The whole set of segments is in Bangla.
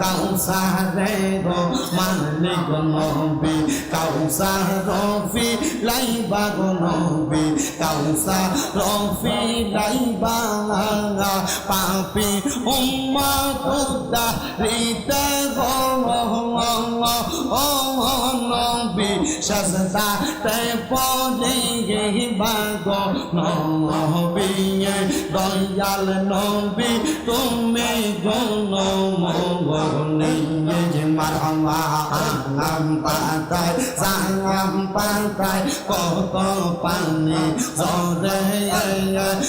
কাউসারে গো মালিক নবী কাউসার রফি লাইবা গো নবী কাউসার রফি লাইবা পাপি উম্মা খুদা রিতে গো ও নবী সজদা তে পদে গিবা গো নবী দয়াল নবী তুমি গুণ মঙ্গলে আম পাতায় সালাম পাতায় কত পানি জরে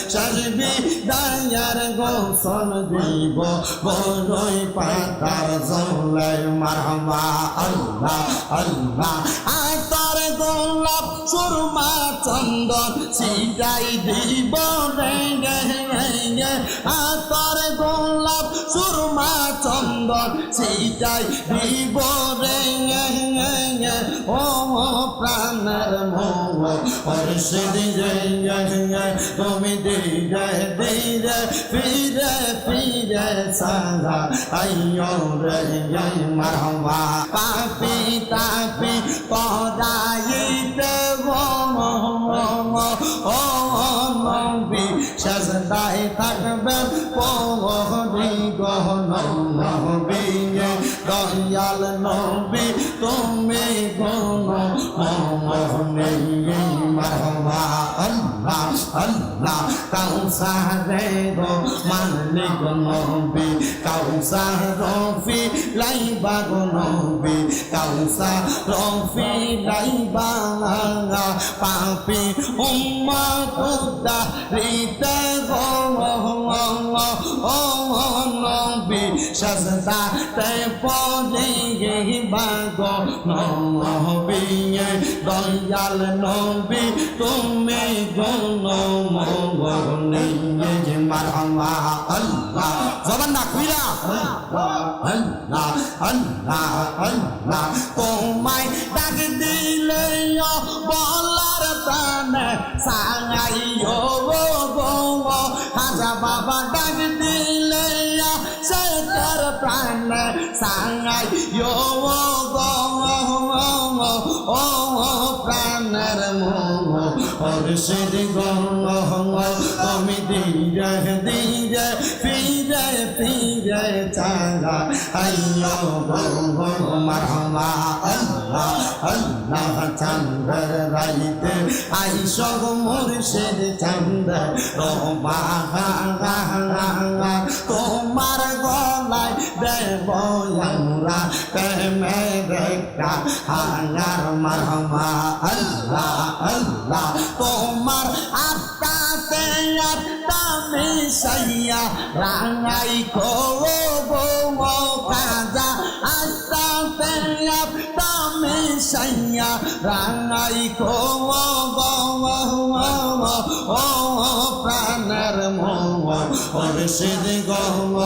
সাজবি দায়ার গোসল দিব বড়ই পাতার জলে মারহামা আল্লাহ আল্লাহ আতর গোলাপ সুরমা চন্দন সিজাই দিব রে আতর গোলাপ সুরমা চন্দন সিজাই দিব রে ও প্রাণের তুমি দিয়ে দিয়ে ফিরে ফিরে সাধা আইয় রে মারহবা। পাপি দয়াল নবী তুমি গুণ মারহবা আল্লাহ আল্লাহ কাউসারে গো মালিক নবী কাউসার রফি লাইবা গো নবী কাউসার রফি লাইবা পাপি উম্মা খুদা রিতে গো ও নবী সজদা তে গিবা গো নবী দয়াল নবী, তুমি মারহামা আল্লাহ জবান না আল্লাহ তোমায় ডাক দিলে বলার সাঙাইও গো হাজা বাবা ডাক দিলে সেটার প্রাণে সাঙাইও অরশিদ গঙ্গ তুমি দিরে দিরে ফিরে ফিরে চারা আইয়ো মারহমা আল্লাহ আল্লাহ চন্দ্র রাইতে আইস মুর্শিদ চন্দ্র তোমার গলায় দেব আমরা প্রেমের একটা হাঙ্গার মারহমা আল্লাহ আল্লাহ, তোমার আত্মাতে আত্মা মিশাইয়া রাঙাই কো গো কাজা আত্মাতে আত্মা মিশাইয়া রাঙাই কো গো ও মোহ অরশিদ গঙ্গ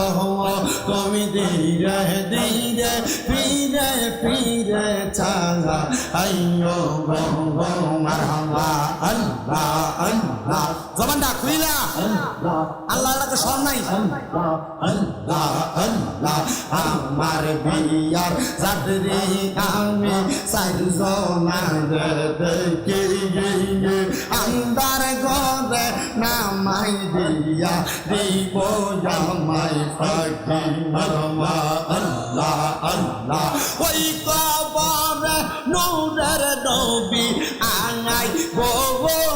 তুমি ধীরে ধীরে ফিরে ফিরে চাঙ্গা আইয়ো গঙ্গ মারহামা আল্লাহ আল্লাহ। জবানটা খুইলা। আল্লাহ আল্লাহকে সর নাই? আমার বিয়ার যাত্রী আমি দেখে আন্দার ঘরে নামাই দিয়া দিব জামাই ফাঁকি মারমা আল্লাহ আল্লাহ, ওই কবরে নূরের নবী আঙাই গোবরে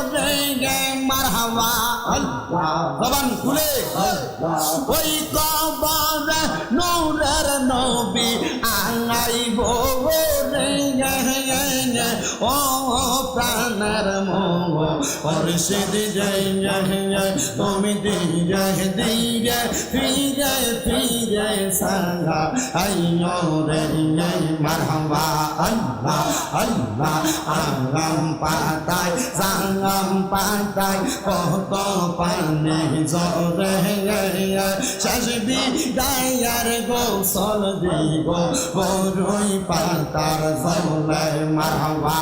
আল্লাহ জবান খুলে। ওই কবরে ও প্রাণের মোহ অরশিদ জয় জয় তুমি দিরে দিরে ফিরে ফিরে সারা আইয়ো রে মারহামা আল্লাহ আল্লাহ আগাম পাতায় সাঙ্গাম পাতায় কত পানি জরে শাসবি দায়ার গোসল দিব বড়ই পাতার জলে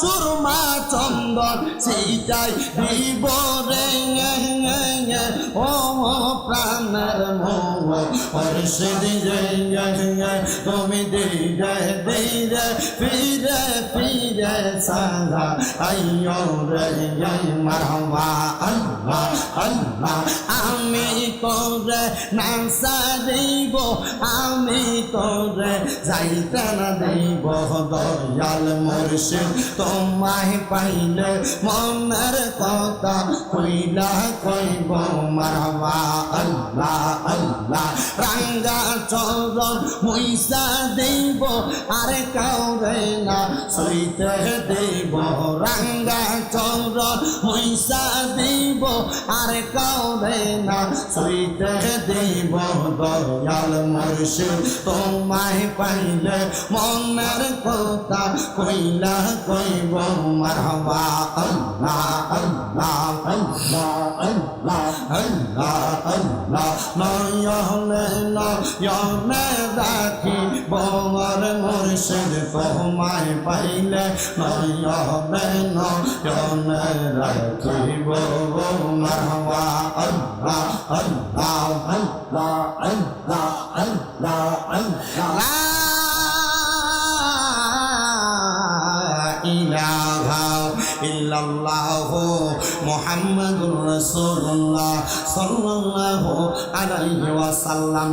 সুরমা চন্দন সিটাই দিব রে ও প্রাণের তুমি ধীরে ধীরে, ফিরে ফিরে সারা আইয়ো রে মারহবা আল্লাহ আল্লাহ, আমি তোরে নাসা দিব, আমি তোরে যাইতে না দিব। দয়াল মুর্শিদ তোমায় পাইলে মনের কথা কইলা কইব মারবা। আল্লাহ আল্লাহ, রাঙ্গা চরণ মুইসা দেব আরে কাউরে না সইতে দেব রাঙ্গা আরে কাউরে না সইতে দেব দয়াল মুর্শিদ তোমায় পাইলে মনের কথা কইলা কইব, মারহাবা, আল্লাহ আল্লাহ আল্লাহ আল্লাহ আল্লাহ আল্লাহ রাখি। বর মুর্শিদ তোমায় পাইলে নয়নে রাখিব মারহাবা আল্লাহ আল্লাহ আল্লাহ আল্লাহ আল্লাহ সাল্লাল্লাহু আলাইহি ওয়াসাল্লাম।